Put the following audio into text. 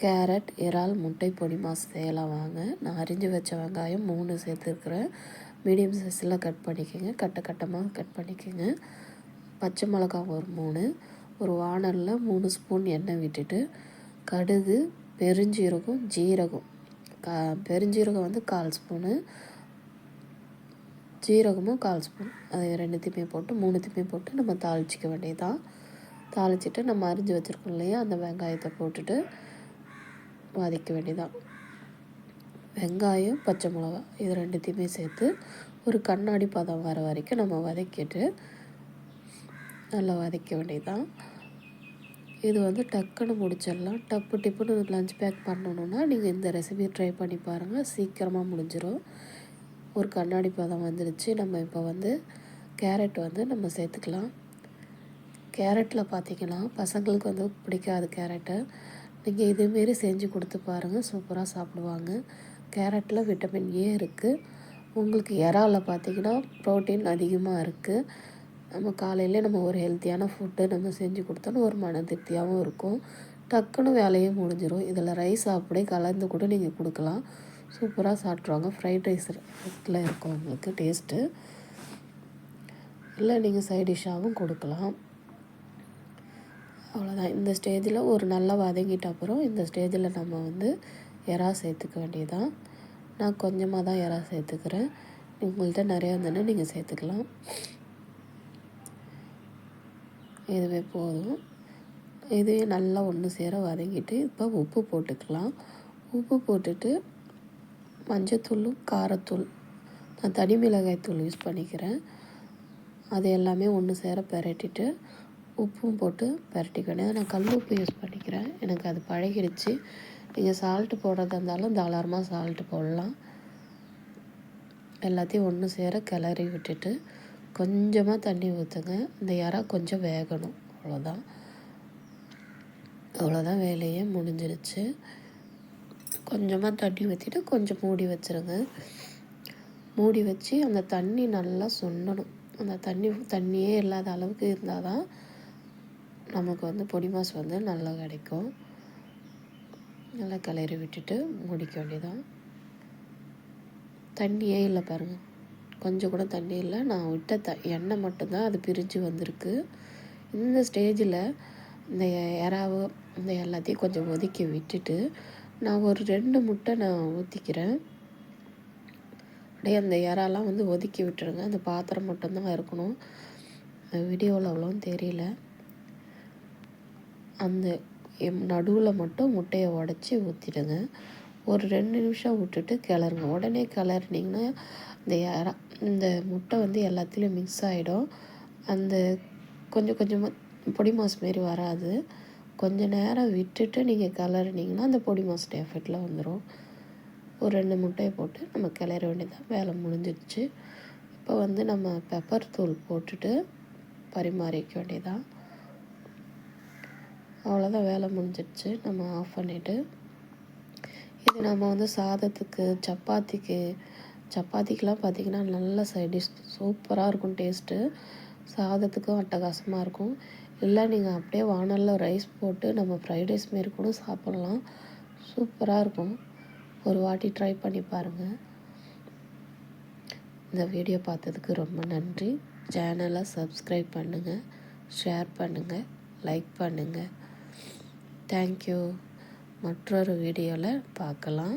Carrot இறால் முட்டை பொடி மாஸ் செய்யலாம். வாங்க நான் அரிஞ்சு வச்ச வெங்காயம் மூணு சேர்த்துருக்குறேன். மீடியம் சைஸில் கட் பண்ணிக்கோங்க. கட்ட கட்டமாக கட் பண்ணிக்கோங்க. பச்சை மிளகா ஒரு மூணு ஒரு வானலில் மூணு ஸ்பூன் எண்ணெய் விட்டுட்டு கடுகு பெருஞ்சீரகம் ஜீரகம். கா பெருஞ்சீரகம் வந்து கால் ஸ்பூனு. ஜீரகமும் கால் ஸ்பூன். அது ரெண்டுத்தையுமே போட்டு மூணுத்தையுமே போட்டு நம்ம தாளிச்சிக்க வேண்டியதான் தாளிச்சிட்டு நம்ம அரிஞ்சு வச்சுருக்கோம் இல்லையா அந்த வெங்காயத்தை போட்டுட்டு வதக்க வேண்டியதான் வெங்காயம் பச்சை மிளகா இது ரெண்டுத்தையுமே சேர்த்து ஒரு கண்ணாடி பதம் வர வரைக்கும் நம்ம வதக்கிட்டு நல்லா வதக்க வேண்டியதான் இது வந்து டக்குன்னு முடிச்சிடலாம். டப்பு டிப்புன்னு லஞ்ச் பேக் பண்ணணுன்னா நீங்கள் இந்த ரெசிபி ட்ரை பண்ணி பாருங்கள் சீக்கிரமாக முடிஞ்சிடும் ஒரு கண்ணாடி பதம் வந்துடுச்சு. நம்ம இப்போ வந்து கேரட் வந்து நம்ம சேர்த்துக்கலாம். கேரட்டில் பார்த்திங்கன்னா பசங்களுக்கு வந்து பிடிக்காது கேரட்டு. நீங்கள் இதேமாரி செஞ்சு கொடுத்து பாருங்கள் சூப்பராக சாப்பிடுவாங்க. கேரட்டில் விட்டமின் ஏ இருக்குது உங்களுக்கு இறாவில் பார்த்திங்கன்னா ப்ரோட்டீன் அதிகமாக இருக்குது நம்ம காலையிலே நம்ம ஒரு ஹெல்த்தியான ஃபுட்டு நம்ம செஞ்சு கொடுத்தோன்னு ஒரு மன திருப்தியாகவும் இருக்கும். டக்குன்னு வேலையும் முடிஞ்சிடும் இதில் ரைஸ் அப்படியே கலந்து கூட நீங்கள் கொடுக்கலாம். சூப்பராக சாப்பிட்ருவாங்க ஃப்ரைட் ரைஸ் இருக்கும் உங்களுக்கு டேஸ்ட்டு. இல்லை நீங்கள் சைட் டிஷ்ஷாகவும் கொடுக்கலாம். அவ்வளோதான் இந்த ஸ்டேஜில் ஒரு நல்லா வதங்கிட்ட அப்புறம் இந்த ஸ்டேஜில் நம்ம வந்து எறா சேர்த்துக்க வேண்டியதான் நான் கொஞ்சமாக தான் எறா சேர்த்துக்கிறேன். உங்கள்கிட்ட நிறையா இருந்ததுன்னா நீங்கள் சேர்த்துக்கலாம். இதுவே போதும். இதுவே நல்லா ஒன்று சேர வதங்கிட்டு இப்போ உப்பு போட்டுக்கலாம். உப்பு போட்டுட்டு மஞ்சத்தூளும் காரத்தூள் நான் தனி மிளகாய் தூள் யூஸ் பண்ணிக்கிறேன். அது எல்லாமே ஒன்று சேர பெரட்டிட்டு உப்பும் போட்டு பரட்டிக்கணும் நான் கல் உப்பு யூஸ் பண்ணிக்கிறேன். எனக்கு அது பழகிடுச்சு. நீங்கள் சால்ட்டு போடுறதா இருந்தாலும் தாராளமாக சால்ட்டு போடலாம். எல்லாத்தையும் ஒன்று சேர கிளறி விட்டுட்டு கொஞ்சமாக தண்ணி ஊற்றுங்க இந்த இறா கொஞ்சம் வேகணும். அவ்வளோதான் அவ்வளோதான் வேலையே முடிஞ்சிருச்சு கொஞ்சமாக தண்ணி ஊற்றிட்டு கொஞ்சம் மூடி வச்சுருங்க. மூடி வச்சு அந்த தண்ணி நல்லா சுண்ணணும். அந்த தண்ணி தண்ணியே இல்லாத அளவுக்கு இருந்தால் தான் நமக்கு வந்து பொடி மாஸ் வந்து நல்லா கிடைக்கும். நல்லா கிளறி விட்டுட்டு முடிக்க வேண்டியதான் தண்ணியே இல்லை பாருங்கள் கொஞ்சம் கூட தண்ணி இல்லை. நான் விட்ட த எண்ணெய் மட்டும்தான் அது பிரிஞ்சு வந்திருக்கு. இந்த ஸ்டேஜில் இந்த இறாவு இந்த எல்லாத்தையும் கொஞ்சம் ஒதுக்கி விட்டுட்டு நான் ஒரு ரெண்டு முட்டை நான் ஊற்றிக்கிறேன் அப்படியே அந்த இறாலாம் வந்து ஒதுக்கி விட்டுருங்க. அந்த பாத்திரம் மட்டும்தான் இருக்கணும். வீடியோவில் அவ்வளோவும் தெரியல. அந்த நடுவில் மட்டும் முட்டையை உடச்சி ஊற்றிடுங்க ஒரு ரெண்டு நிமிஷம் விட்டுட்டு கிளறுங்க. உடனே கிளறினீங்கன்னா இந்த இந்த முட்டை வந்து எல்லாத்துலேயும் மிக்ஸ் ஆகிடும் அந்த கொஞ்சம் கொஞ்சமாக பொடி மாஸ் மாரி வராது. கொஞ்சம் நேரம் விட்டுட்டு நீங்கள் கிளறினீங்கன்னா அந்த பொடி மாஸ் எஃபெக்டில் வந்துடும் ஒரு ரெண்டு முட்டையை போட்டு நம்ம கிளற வேண்டியதான் வேலை முடிஞ்சிடுச்சு. இப்போ வந்து நம்ம பெப்பர் தூள் போட்டுட்டு பரிமாறிக்க வேண்டியதான் அவ்வளோதான் வேலை முடிஞ்சிடுச்சு. நம்ம ஆஃப் பண்ணிவிட்டு இது நம்ம வந்து சாதத்துக்கு சப்பாத்திக்கு சப்பாத்திக்கெலாம் பார்த்திங்கன்னா நல்ல சைட் டிஷ் சூப்பராக இருக்கும் டேஸ்ட்டு சாதத்துக்கும் அட்டகாசமாக இருக்கும். இல்லை நீங்கள் அப்படியே வானலில் ரைஸ் போட்டு நம்ம ஃப்ரைட் ரைஸ் மாரி கூட சாப்பிட்லாம். சூப்பராக இருக்கும். ஒரு வாட்டி ட்ரை பண்ணி பாருங்கள் இந்த வீடியோ பார்த்ததுக்கு ரொம்ப நன்றி. சேனலை சப்ஸ்கிரைப் பண்ணுங்கள் ஷேர் பண்ணுங்கள் லைக் பண்ணுங்கள் தேங்க்யூ. மற்றொரு வீடியோவில் பார்க்கலாம்.